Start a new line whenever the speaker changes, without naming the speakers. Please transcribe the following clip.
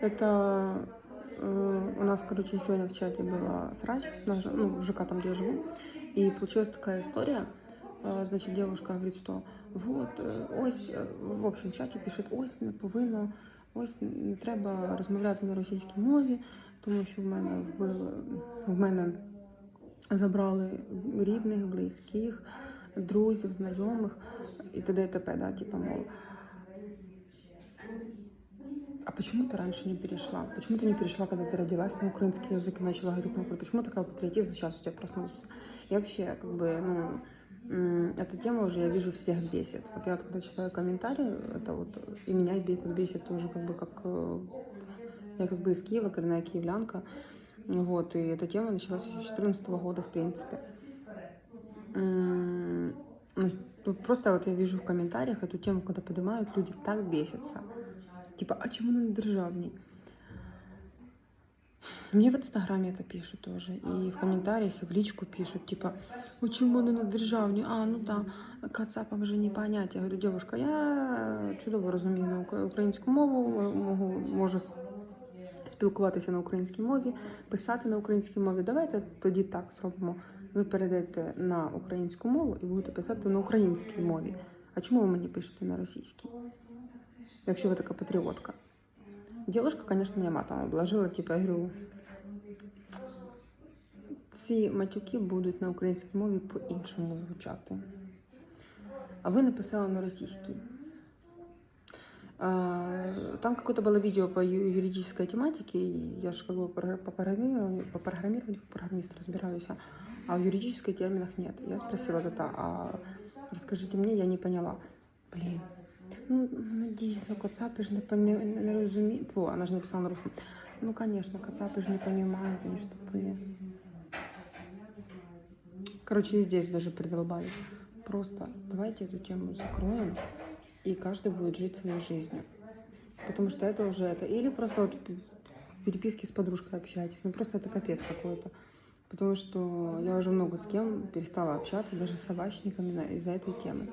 Это э, у нас, короче, сегодня в чате была срач, наш, ну, в ЖК, там, где я живу, и получилась такая история. Э, Значит, девушка говорит, что вот, е, ось, е, в общем, в чаті пишуть, ось не повинно, ось не треба розмовляти на російській мові, тому що в мене вбили, в мене забрали рідних, близьких, друзів, знайомих і т.д. і т.п. Да, типа, мол. Почему ты раньше не перешла? Почему ты не перешла, когда ты родилась на украинский язык и начала говорить на украинском? Почему такой патриотизм сейчас у тебя проснулся? И вообще, как бы, ну, эта тема уже, я вижу, всех бесит. Вот я когда читаю комментарии, это вот, и меня бесит, бесит тоже, как бы, как... э, Я как бы из Киева, коренная киевлянка. Вот, и эта тема началась еще с 2014 года, в принципе. Ну, ну, просто вот я вижу в комментариях эту тему, когда поднимают, люди так бесятся. Типа, а чему на державній? Мне в Инстаграме это пишут тоже, и в комментариях, и в личку пишут, типа, «Ой, чому не на державні? А, ну да, кацапам вже не понять. Я говорю, девушка, я чудово розумію на українську мову, можу спілкуватися на українській мові, писати на українській мові. Давайте тоді так зробимо. Ви перейдете на українську мову і будете писати на українській мові. А чому ви мені пишете на російській? Якщо ви така патріотка. Девушка, конечно, меня матом обложила, типа, я говорю, ці матюки будуть на українській мові по-іншому звучати. А ви написали на російській. А, Там какое-то было видео по ю- юридической тематике, и я же как бы про- по программированию, по программированию как программист разбираюсь, а в юридических терминах нет. Я спросила это, а расскажите мне, я не поняла. Блин, ну, ну дійсно, кацапи ж не, не, не розуміють. О, вона ж написала на русском. Ну, конечно, кацапи ж не понимают, они ж тупые. Короче, и здесь даже придолбались. Просто давайте эту тему закроем, и каждый будет жить своей жизнью. Потому что это уже это. Или просто вот в переписке с подружкой общаетесь. Ну просто это капец какой-то. Потому что я уже много с кем перестала общаться, даже с собачниками из-за этой темы.